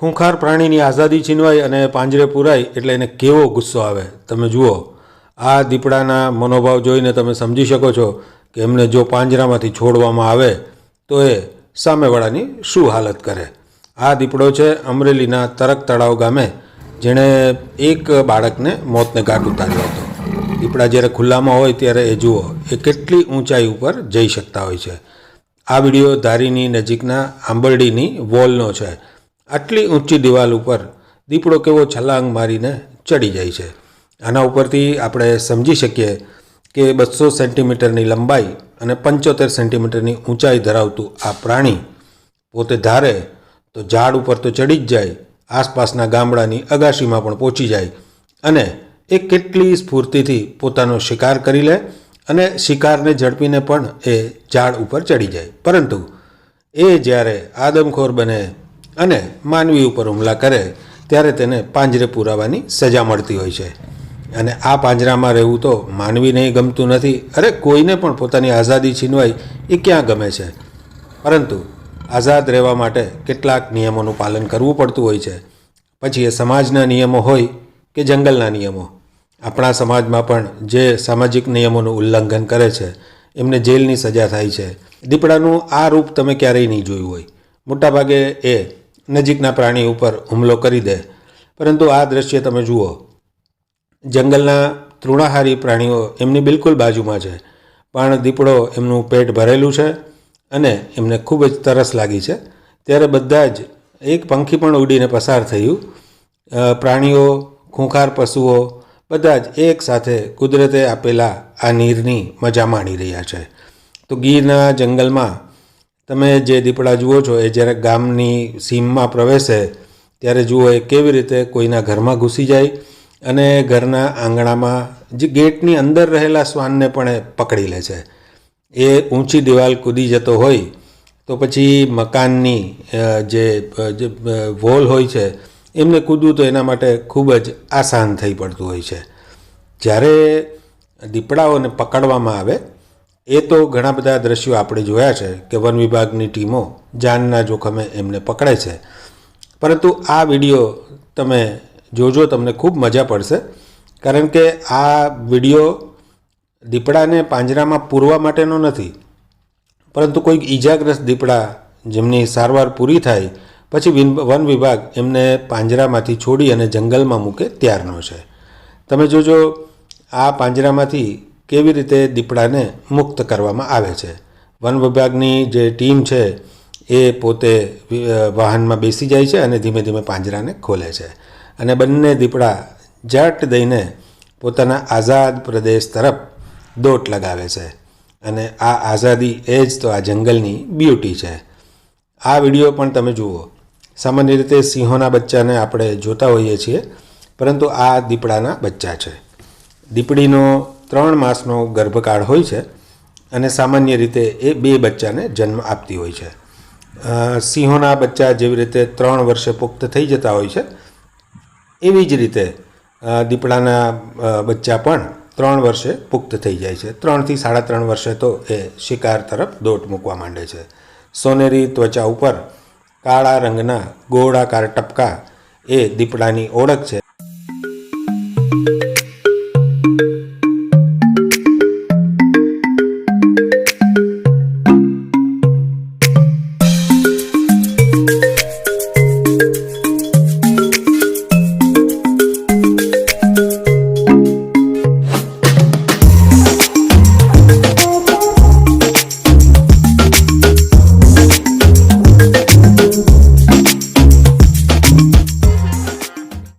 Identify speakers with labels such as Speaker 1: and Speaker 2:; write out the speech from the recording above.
Speaker 1: ખૂંખાર પ્રાણીની આઝાદી છીનવાય અને પાંજરે પૂરાય એટલે એને કેવો ગુસ્સો આવે? તમે જુઓ, આ દીપડાના મનોભાવ જોઈને તમે સમજી શકો છો કે એમને જો પાંજરામાંથી છોડવામાં આવે, તો એ સામેવાળાની શું હાલત કરે? આ દીપડો છે અમરેલીના તરક તળાવ ગામે, જેણે એક બાળકને મોતને ઘાટ ઉતાર્યો હતો. દીપડા જ્યારે ખુલ્લામાં હોય ત્યારે એ જુઓ, એ કેટલી ઊંચાઈ ઉપર જઈ શકતા હોય છે. આ વીડિયો ધારીની નજીકના આંબરડીની વોલનો છે. આટલી ઊંચી દિવાલ ઉપર દીપડો કેવો છલાંગ મારીને ચડી જાય છે. આના ઉપરથી આપણે સમજી શકીએ કે બસો સેન્ટીમીટરની લંબાઈ અને પંચોતેર સેન્ટીમીટરની ઊંચાઈ ધરાવતું આ પ્રાણી પોતે ધારે તો ઝાડ ઉપર તો ચડી જ જાય, આસપાસના ગામડાની અગાશીમાં પણ પહોંચી જાય અને એ કેટલી સ્ફૂર્તિથી પોતાનો શિકાર કરી લે અને શિકારને ઝડપીને પણ એ ઝાડ ઉપર ચડી જાય. પરંતુ એ જ્યારે આદમખોર બને અને માનવી ઉપર હુમલા કરે, ત્યારે તેને પાંજરે પુરાવાની સજા મળતી હોય છે. અને આ પાંજરામાં રહેવું તો માનવીને ગમતું નથી. અરે, કોઈને પણ પોતાની આઝાદી છીનવાય એ ક્યાં ગમે છે? પરંતુ આઝાદ રહેવા માટે કેટલાક નિયમોનું પાલન કરવું પડતું હોય છે. પછી એ સમાજના નિયમો હોય કે જંગલના નિયમો? આપણા સમાજમાં પણ જે સામાજિક નિયમોનું ઉલ્લંઘન કરે છે, એમને જેલની સજા થાય છે. દીપડાનું આ રૂપ તમે ક્યારેય નહીં જોયું હોય. મોટાભાગે એ નજીકના પ્રાણી ઉપર હુમલો કરી દે. પરંતુ આ દ્રશ્ય તમે જુઓ. જંગલના તૃણાહારી પ્રાણીઓ એમની બિલકુલ બાજુમાં છે. પણ દીપડો એમનું પેટ ભરેલું છે અને એમને ખૂબ જ તરસ લાગી છે. ત્યારે બધા જ એક પંખી પણ ઉડીને પસાર થયું. પ્રાણીઓ, ખૂંખાર પશુઓ બધા જ એક સાથે કુદરતે આપેલા આ નીરની મજા માણી રહ્યા છે. તો ગીરના જંગલમાં તમે જે દીપડા જુઓ છો, એ જ્યારે ગામની સીમમાં પ્રવેશે, ત્યારે જુઓ એ કેવી રીતે કોઈના ઘરમાં ઘૂસી જાય અને ઘરના આંગણામાં જે ગેટની અંદર રહેલા શ્વાનને પણ પકડી લે છે. એ ઊંચી દિવાલ કૂદી જતો હોય, તો પછી મકાનની જે વોલ હોય છે, એમને કૂદવું તો એના માટે ખૂબ જ આસાન થઈ પડતું હોય છે. જ્યારે દીપડાઓને પકડવામાં આવે એ તો ઘણા બધા દ્રશ્યો આપણે જોયા છે કે વન વિભાગની ટીમો જાનના જોખમે એમને પકડે છે. પરંતુ આ વીડિયો તમે જોજો, તમને ખૂબ મજા પડશે. કારણ કે આ વીડિયો દીપડાને પાંજરામાં પૂરવા માટેનો નથી. પરંતુ કોઈક ઈજાગ્રસ્ત દીપડા જેમની સારવાર પૂરી થાય, પછી વન વિભાગ એમને પાંજરામાંથી છોડી અને જંગલમાં મૂકે ત્યારનો છે. તમે જોજો, આ પાંજરામાંથી કેવી રીતે દીપડાને મુક્ત કરવામાં આવે છે? વન વિભાગની જે ટીમ છે, એ પોતે વાહનમાં બેસી જાય છે અને ધીમે ધીમે પાંજરાને ખોલે છે. અને બંને દીપડા જાટ દઈને પોતાના આઝાદ પ્રદેશ તરફ દોટ લગાવે છે. અને આ આઝાદી એ જ તો આ જંગલની બ્યુટી છે. આ વીડિયો પણ તમે જુઓ. સામાન્ય રીતે સિંહોના બચ્ચાને આપણે જોતા હોઈએ છીએ, પરંતુ આ દીપડાના બચ્ચા છે. દીપડીનો ત્રણ માસનો ગર્ભકાળ હોય છે અને સામાન્ય રીતે એ બે બચ્ચાને જન્મ આપતી હોય છે. સિંહોના બચ્ચા જેવી રીતે ત્રણ વર્ષે પુખ્ત થઈ જતા હોય છે. એવી જ રીતે દીપડાના બચ્ચા પણ ત્રણ વર્ષે પુખ્ત થઈ જાય છે. ત્રણથી સાડા ત્રણ વર્ષે તો એ શિકાર તરફ દોટ મૂકવા માંડે છે. સોનેરી ત્વચા ઉપર કાળા રંગના ગોળાકાર ટપકા એ દીપડાની ઓળખ છે.